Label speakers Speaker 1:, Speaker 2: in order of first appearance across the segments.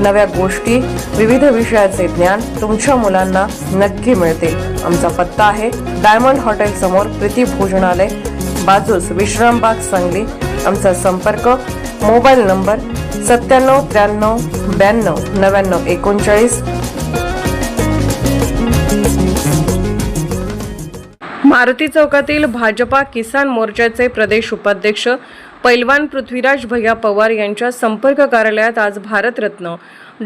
Speaker 1: नव्या गोष्टी विविध विषयाचे ज्ञान तुमच्या मुलांना नक्की मिळतील आमचा पत्ता आहे डायमंड हॉटेल समोर प्रीती भोजनालय बाजूस विश्रामबाग सांगली. आमचा संपर्क मोबाईल नंबर सत्त्याण्णव त्र्याण्णव ब्याण्णव नव्याण्णव एकोणचाळीस. मारुती चौकातील भाजपा किसान मोर्चाचे प्रदेश उपाध्यक्ष पैलवान पृथ्वीराज भैया पवार यांच्या संपर्क कार्यालयात आज भारतरत्न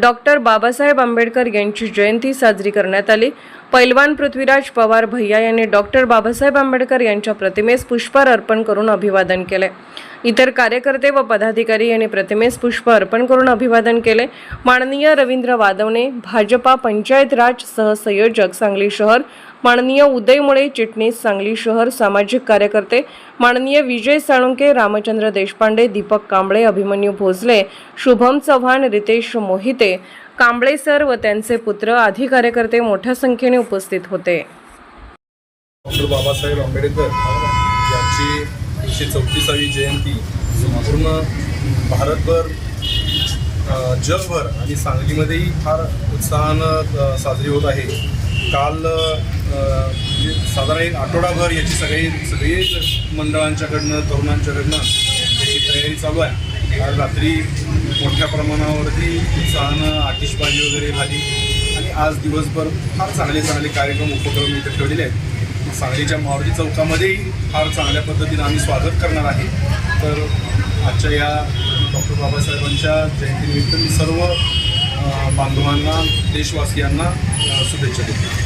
Speaker 1: डॉक्टर बाबासाहेब आंबेडकर यांची जयंती साजरी करण्यात आली. पैलवान पृथ्वीराज पवार भैया यांनी डॉक्टर बाबासाहेब आंबेडकर यांच्या प्रतिमेस पुष्पहार अर्पण करून अभिवादन केले. इतर कार्यकर्ते व पदाधिकारी यांनी प्रतिमेस पुष्प अर्पण करून अभिवादन केले. माननीय रवींद्र वादवणे भाजपा पंचायत राज सहसंयोजक सांगली शहर माननीय उदय मुळे चिटणीस सांगली शहर सामाजिक कार्यकर्ते माननीय विजय साळुंके रामचंद्र देशपांडे दीपक कांबळे अभिमन्यू भोसले शुभम चव्हाण रितेश मोहिते कांबळे सर व त्यांचे पुत्र आधी कार्यकर्ते मोठ्या संख्येने उपस्थित होते.
Speaker 2: डॉक्टर बाबासाहेब आंबेडकर यांची एकशे चौतीसावी जयंती संपूर्ण भारतभर जगभर आणि सांगलीमध्येही फार उत्साहानं साजरी होत आहे. काल म्हणजे साधारण एक आठवडाभर याची सगळी सगळी मंडळांच्याकडनं तरुणांच्याकडनं याची तयारी चालू आहे. काल रात्री मोठ्या प्रमाणावरती उत्साहानं आतिषबाजी वगैरे झाली आणि आज दिवसभर फार चांगले चांगले कार्यक्रम उपक्रम इथे ठेवलेले आहेत. सांगलीच्या मारुती चौकामध्येही फार चांगल्या पद्धतीनं आम्ही स्वागत करणार आहे. तर आजच्या या डॉक्टर बाबासाहेबांच्या जयंतीनिमित्त मी सर्व बांधवांना देशवासियांना शुभेच्छा देतो.